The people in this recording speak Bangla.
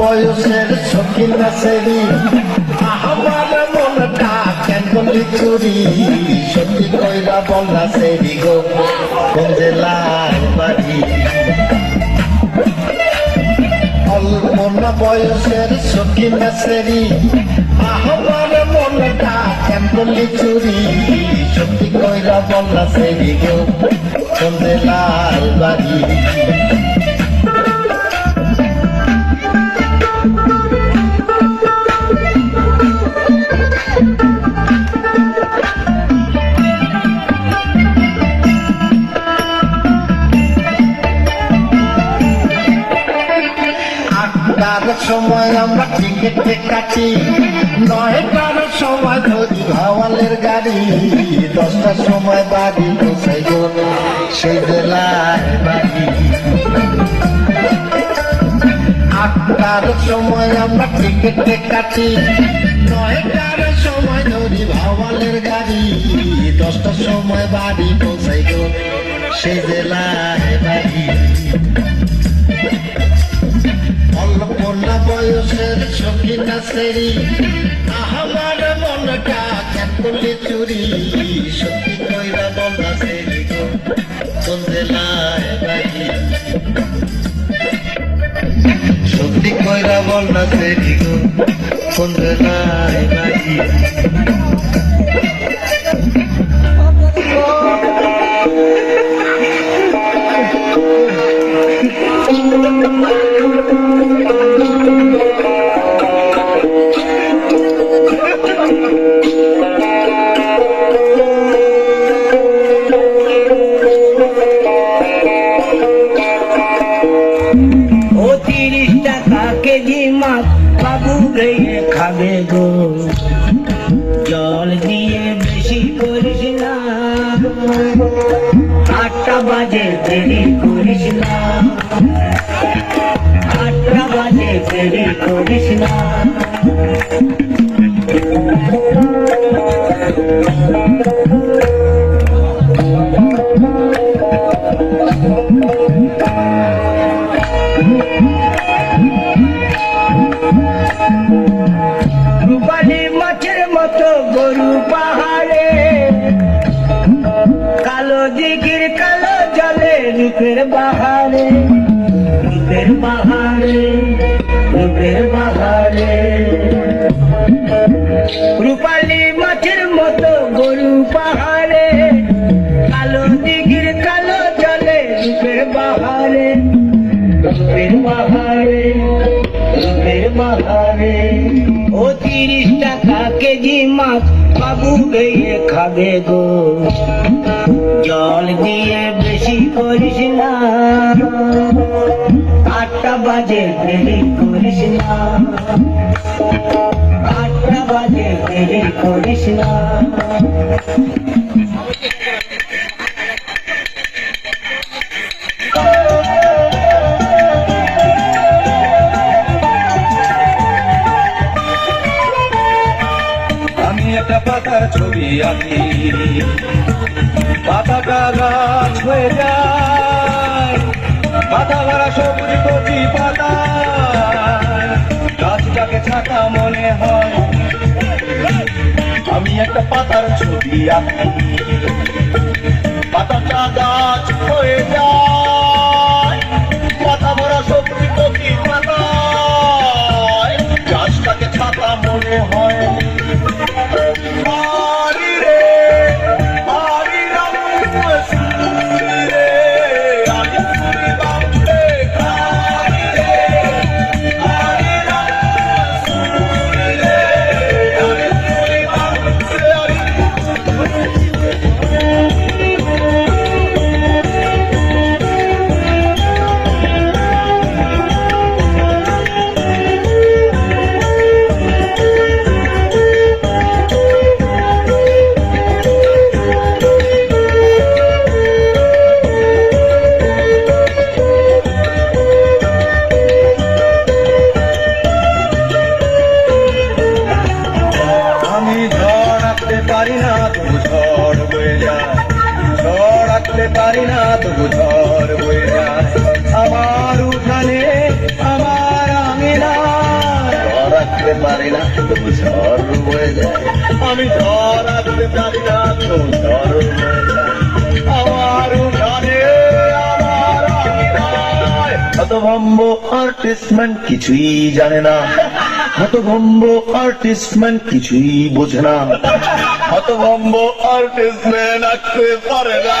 বয়সের সখিন সেরি আমার মনটা কেন করলি চুরি। সত্যি কইরা বলনা সেরি গো, কোন জেলার বাড়ি? অল্প না বয়সের সখিন সেরি আমার মনটা কেন করলি চুরি। সত্যি কইরা বলনা সেরি গো, কোন বাড়ি? আটটার সময় আমরা টিকিটে কাটি। নয়টার সময় ধরি ভাওয়ালের গাড়ি। দশটার সময় বাড়ি পৌঁছাই গো সেই জেলায় বাড়ি। আটটার সময় আমরা টিকিটে কাটি। নয়টার সময় ধরি ভাওয়ালের গাড়ি। দশটার সময় বাড়ি পৌঁছাই গো সেই জেলায় বাড়ি। সখিনা সেরি আমার মনটা চাকলি চুরি? সত্যি কইরা বলনা সেরি গো কোন জেলায় বাড়ি সত্যি কইরা বলনা সেরি গো কোন জেলায় বাড়ি খাবে গো। জল দিয়ে বেশি করিস না। আটটা বাজে, দেরি করিস না। আটটা বাজে, দেরি করিস না। রূপের বাহারে রূপের বাহারে রূপের বাহারে রূপালি মাছের মতো গরু পাহাড়ে, কালো দিঘির কালো জলে রূপের বাহারে রূপের বাহারে রূপের বাহারে ও তিরিশ টাকা কেজি মাছ বাবু খাবে গো। জল দিয়ে বেশি করিস না। আটটা বাজে দেরি করিস না। আটটা বাজে দেরি করিস না। একটা পাতার ছবি আঁকি। পাতাটা গাছ হয়ে যায়, পাতা ভরা সবুজ কচি পাতা। গাছটাকে ছাতা মনে হয়, আমি একটা পাতার ছবি আঁকি। পাতাটা গাছ হয়ে যায় পারি না তবু ঝড় বয়ে যায়। আমার উঠানে, আমার রাখতে পারি না তবু ঝড় বয়ে যায়। আমি ঝড় আঁকতে পারি না তো ঝড় হতভম্ব আর্টিস্টম্যান কিছুই জানে না। হতভম্ব আর্টিস্টম্যান কিছুই বোঝে না। হতভম্ব আর্টিস্টম্যান আঁকতে পারে না।